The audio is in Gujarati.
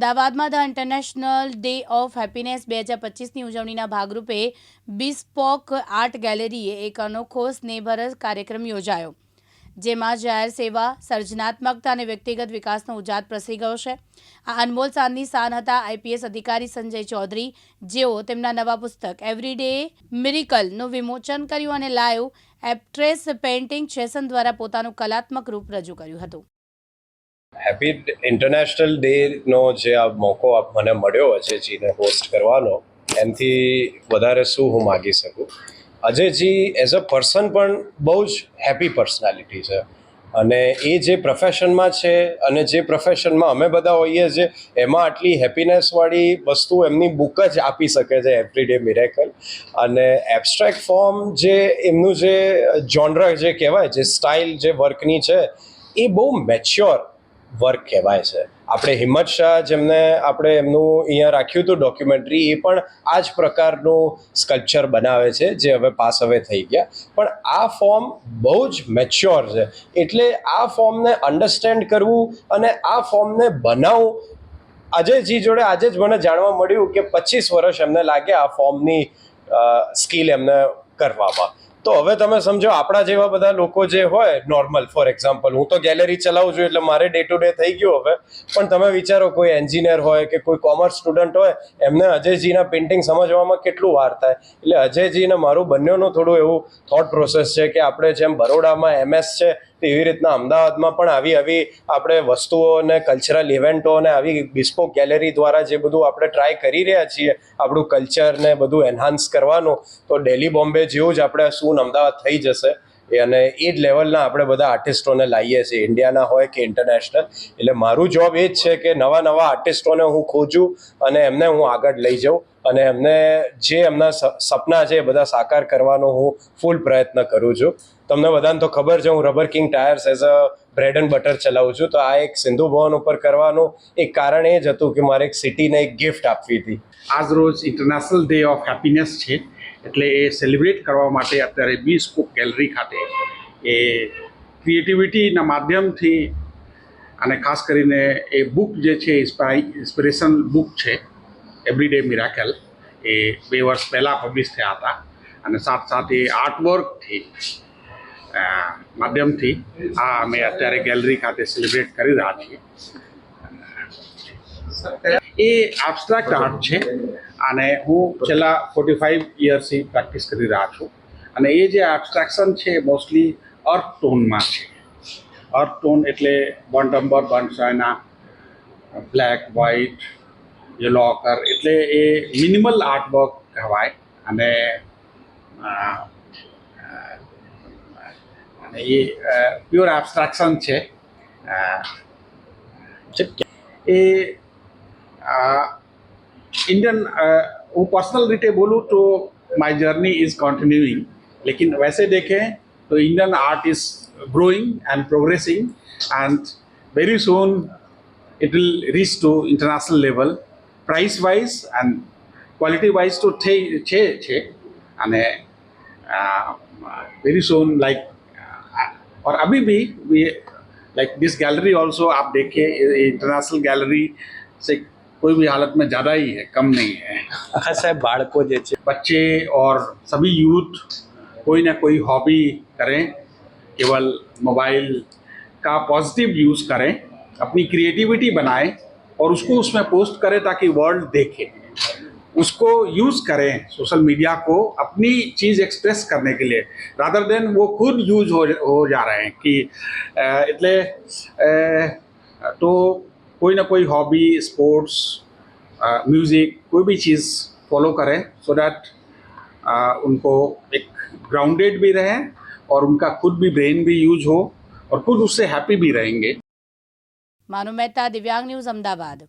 અમદાવાદમાં the international day of happiness બે હજાર પચીસની ઉજવણીના ભાગરૂપે બિસ્પોક આર્ટ ગેલેરીએ એક અનોખો સ્નેહભર કાર્યક્રમ યોજાયો, જેમાં જાહેર સેવા, સર્જનાત્મકતા અને વ્યક્તિગત વિકાસનો ઉજાત પ્રસરી ગયો છે આ અનમોલ સાંજની સાન હતા આઈપીએસ અધિકારી સંજય ચૌધરી, જેઓ તેમના નવા પુસ્તક એવરીડે મિરિકલનું વિમોચન કર્યું અને લાઈવ એપ્ટ્રેસ પેઇન્ટિંગ સેશન દ્વારા પોતાનું કલાત્મક રૂપ રજૂ કર્યું હતું. હેપી ઇન્ટરનેશનલ ડેનો જે આ મોકો મને મળ્યો અજયજીને હોસ્ટ કરવાનો એનાથી વધારે શું હું માગી શકું? અજયજી એઝ અ પર્સન પણ બહુ જ હેપી પર્સનાલિટી છે. અને એ જે પ્રોફેશનમાં છે, અને જે પ્રોફેશનમાં અમે બધા હોઈએ છીએ, એમાં આટલી હેપીનેસવાળી વસ્તુ એમની બુક જ આપી શકે છે એવરીડે મિરેકલ અને એબ્સ્ટ્રેક્ટ ફોર્મ જે એમનું જે જોનર જે કહેવાય, જે સ્ટાઇલ જે વર્કની છે, એ બહુ મેચ્યોર વર્ક કહેવાય છે. આપણે હિંમત શાહ જેમને આપણે એમનું અહીંયા રાખ્યું હતું ડોક્યુમેન્ટરી એ પણ આ જ પ્રકારનું સ્કલ્પચર બનાવે છે, જે હવે પાસ હવે થઈ ગયા. પણ આ ફોર્મ બહુ જ મેચ્યોર છે. એટલે આ ફોર્મને અન્ડરસ્ટેન્ડ કરવું અને આ ફોર્મને બનાવવું અજયજી જોડે આજે જ મને જાણવા મળ્યું કે પચીસ વર્ષ એમને લાગે આ ફોર્મની સ્કિલ એમને કરવામાં. તો હવે તમે સમજો, આપણા જેવા બધા લોકો જે હોય નોર્મલ ફોર એક્ઝામ્પલ હું તો ગેલેરી ચલાવું છું એટલે મારે ડે ટુ ડે થઈ ગયું હવે. પણ તમે વિચારો, કોઈ એન્જિનિયર હોય કે કોઈ કોમર્સ સ્ટુડન્ટ હોય, એમને અજયજીના પેઇન્ટિંગ સમજવામાં કેટલું વાર થાય. એટલે અજયજીને મારું બંનેનું થોડું એવું થોટ પ્રોસેસ છે કે આપણે જેમ બરોડામાં એમએસ છે તેવી રીતના અમદાવાદમાં પણ આવી આવી આપણે વસ્તુઓ અને કલ્ચરલ ઇવેન્ટો અને આવી બિસ્પોક ગેલેરી દ્વારા જે બધું આપણે ટ્રાય કરી રહ્યા છીએ, આપણું કલ્ચરને બધું એન્હાન્સ કરવાનું, તો ડેલી બોમ્બે જેવું જ આપણે શું અમદાવાદ થઈ જશે. અને એ જ લેવલના આપણે બધા આર્ટિસ્ટોને લાવીએ છીએ. ઇન્ડિયાના હોય કે ઇન્ટરનેશનલ એટલે મારું જોબ એ જ છે કે નવા નવા આર્ટિસ્ટોને હું ખોજું અને એમને હું આગળ લઈ જાઉં અને એમને જે એમના સપના છે એ બધા સાકાર કરવાનો હું ફૂલ પ્રયત્ન કરું છું. તમને બધાને તો ખબર છે હું rubber king tyres as a bread and butter ચલાવું છું. તો આ એક સિંધુ ભવન ઉપર કરવાનું એક કારણ એ જ હતું કે મારે એક સિટીને એક ગિફ્ટ આપવી હતી. આજ રોજ ઇન્ટરનેશનલ ડે ઓફ હેપીનેસ છે. એટલે એ સેલિબ્રેટ કરવા માટે અત્યારે બી સ્કૂપ ગેલેરી ખાતે એ ક્રિએટિવિટીના માધ્યમથી અને ખાસ કરીને એ બુક જે છે ઇન્સ્પિરેશન બુક છે એવરીડે મિરાકલ એ બે વર્ષ પહેલાં પબ્લિશ થયા હતા. અને સાથ સાથે આર્ટવર્કથી માધ્યમથી આ અમે અત્યારે ગેલેરી ખાતે સેલિબ્રેટ કરી રહ્યા છીએ. એ આબસ્ટ્રાક્ટ આર્ટ છે અને હું છેલ્લા ફોર્ટી ફાઇવ યર્સથી પ્રેક્ટિસ કરી રહ્યા છું. અને એ જે એબ્સ્ટ્રેક્શન છે મોસ્ટલી અર્થ ટોનમાં છે. અર્થ ટોન એટલે burnt umber burnt sienna black white yellow ochre એટલે એ મિનિમલ આર્ટવર્ક કહેવાય. અને એ પ્યોર એબ્સ્ટ્રેક્શન છે. એ Uh, Indian uh, personal रिटे बोलूँ तो my journey is continuing. लेकिन वैसे देखें तो Indian art is growing and progressing and very soon it will reach to international level. Price wise and quality wise to छे छे। छे uh, uh, very soon like uh, और अभी like this gallery also आप देखें international gallery कोई भी हालत में ज़्यादा ही है कम नहीं है હા સાહેબ બાળકો જે છે बच्चे और सभी यूथ कोई ना कोई हॉबी करें केवल मोबाइल का पॉजिटिव यूज़ करें अपनी क्रिएटिविटी बनाएं और उसको उसमें पोस्ट करें ताकि वर्ल्ड देखे उसको यूज़ करें सोशल मीडिया को अपनी चीज़ एक्सप्रेस करने के लिए रादर देन वो खुद यूज हो हो जा रहे हैं कि अ, એટલે अ, तो कोई ना कोई हॉबी स्पोर्ट्स म्यूज़िक कोई भी चीज़ फॉलो करें सो डैट उनको एक ग्राउंडेड भी रहें और उनका खुद भी ब्रेन भी यूज़ हो और खुद उससे हैप्पी भी रहेंगे। मानो मेहता, दिव्यांग न्यूज़, अहमदाबाद।